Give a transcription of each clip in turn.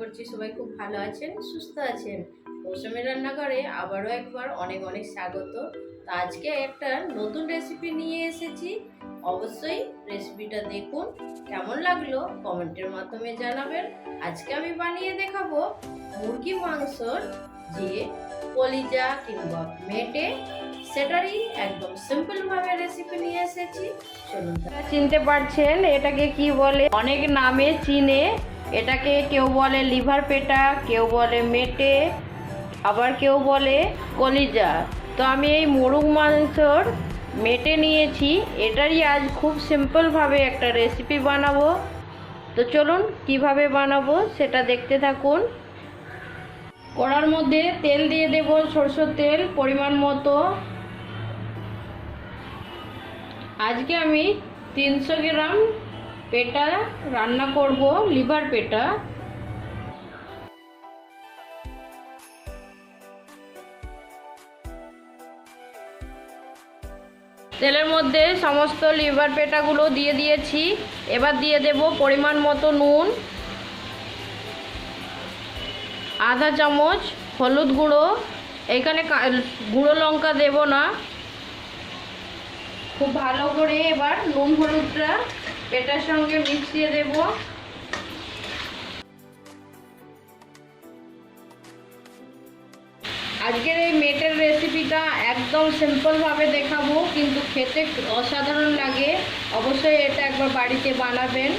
করছি, সবাই খুব ভালো আছেন, সুস্থ আছেন। মৌসুমি রান্নাঘরে আবারও একবার অনেক অনেক স্বাগত। তো আজকে একটা নতুন রেসিপি নিয়ে এসেছি। অবশ্যই রেসিপিটা দেখুন, কেমন লাগল কমেন্টের মাধ্যমে জানাবেন। আজকে আমি বানিয়ে দেখাবো মুরগি মাংসর যে কলিজা কিংবা মেটে, সেটারই একদম সিম্পল ভাবে রেসিপি নিয়ে এসেছি। চিনতে পারছেন এটাকে কি বলে? অনেক নামে চিনে এটাকে কেউ বলে লিভার পেটা, কেউ বলে মেটে, আবার কেউ বলে কলিজা। তো আমি এই মুরগ মাংসর মেটে নিয়েছি। এটারই আজ খুব সিম্পলভাবে একটা রেসিপি বানাবো। তো চলুন, কীভাবে বানাবো সেটা দেখতে থাকুন। কড়ার মধ্যে তেল দিয়ে দেব সরষের তেল পরিমাণ মতো। আজকে আমি তিনশো গ্রাম পেটা রান্না করব, লিভার পেটা তেলের মধ্যে সমস্ত লিভার পেটাগুলো দিয়ে দিয়েছি। এবার দিয়ে দেব পরিমাণ মতো নুন, আধা চামচ হলুদ গুঁড়ো। এখানে গুঁড়ো লঙ্কা দেব না। খুব ভালো করে এবার নুন হলুদটা পেটার সঙ্গে মিশিয়ে দেব। আজকের এই মেটের রেসিপিটা একদম সিম্পলভাবে দেখাবো, কিন্তু খেতে অসাধারণ লাগে। অবশ্যই এটা একবার বাড়িতে বানাবেন।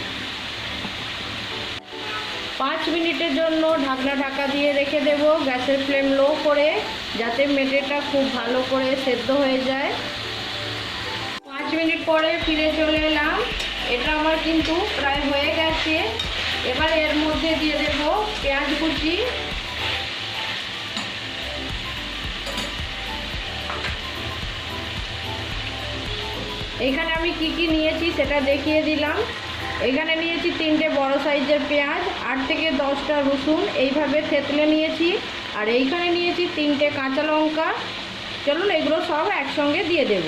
পাঁচ মিনিটের জন্য ঢাকনা ঢাকা দিয়ে রেখে দেব গ্যাসের ফ্লেম লো করে, যাতে মেটেটা খুব ভালো করে সেদ্ধ হয়ে যায়। পাঁচ মিনিট পরে ফিরে চলে এলাম। এটা আমার কিন্তু প্রায় হয়ে গেছে। এবার এর মধ্যে দিয়ে দেব পেঁয়াজ কুচি। এখানে আমি কি কি নিয়েছি সেটা দেখিয়ে দিলাম। এখানে নিয়েছি তিনটে বড় সাইজের পেঁয়াজ, আট থেকে দশটা রসুন, এইভাবে থেতলে নিয়েছি। আর এইখানে নিয়েছি তিনটে কাঁচা লঙ্কা। চলুন এগুলো সব একসঙ্গে দিয়ে দেব।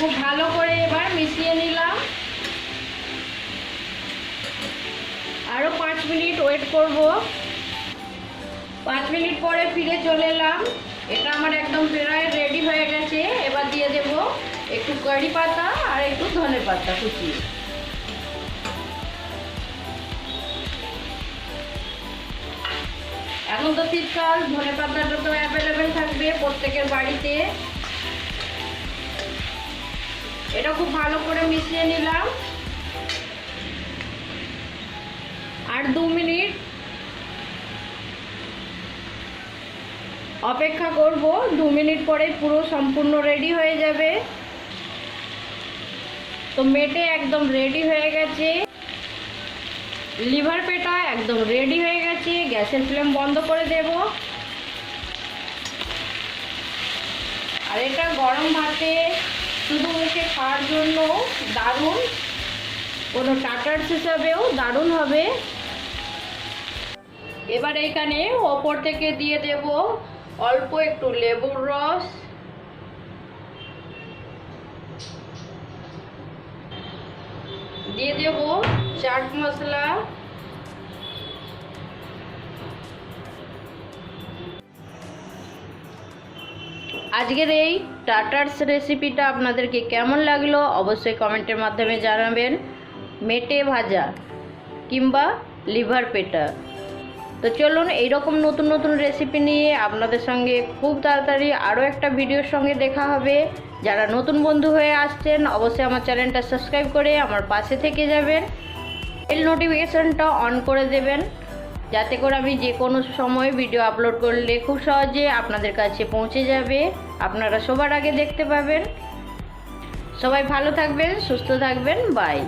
খুব ভালো করে এবার মিশিয়ে নিলাম। আরও পাঁচ মিনিট ওয়েট করব। পাঁচ মিনিট পরে ফিরে চলে এলাম। এটা আমার একদম প্রায় রেডি হয়ে গেছে। এবার দিয়ে দেব একটু কারি পাতা আর একটু ধনে পাতা কুচি। এখন তো শীতকাল, ধনে পাতাটা তো অ্যাভেলেবেল থাকবে প্রত্যেকের বাড়িতে। এটা খুব ভালো করে মিশিয়ে নিলাম। আর দু মিনিট অপেক্ষা করব। দু মিনিট পরে পুরো সম্পূর্ণ রেডি হয়ে যাবে। তো মেটে একদম রেডি হয়ে গেছে। লিভার পেটা একদম রেডি হয়ে গেছে। গ্যাসের ফ্লেম বন্ধ করে দেব। আর এটা গরম ভাতে শুধু খাওয়ার জন্য দারুণ, কোনো টাটার হিসাবেও দারুণ হবে। এবার এখানে ওপর থেকে দিয়ে দেব অল্প একটু লেবুর রস। দিয়ে দেব চাট মশলা। আজকের এই টাটার্স রেসিপিটা আপনাদেরকে কেমন লাগল অবশ্যই কমেন্টের মাধ্যমে জানাবেন। মেটে ভাজা কিংবা লিভার পেটা। তো চলুন এইরকম নতুন নতুন রেসিপি নিয়ে আপনাদের সঙ্গে খুব তাড়াতাড়ি আরও একটা ভিডিওর সঙ্গে দেখা হবে। যারা নতুন বন্ধু হয়ে আসছেন, অবশ্যই আমার চ্যানেলটা সাবস্ক্রাইব করে আমার পাশে থেকে যাবেন। বেল নোটিফিকেশানটা অন করে দেবেন। যাতে করে আমি যে কোনো সময় ভিডিও আপলোড করলে খুব সহজে আপনাদের কাছে পৌঁছে যাবে। আপনারা সবার আগে দেখতে পাবেন। সবাই ভালো থাকবেন, সুস্থ থাকবেন বাই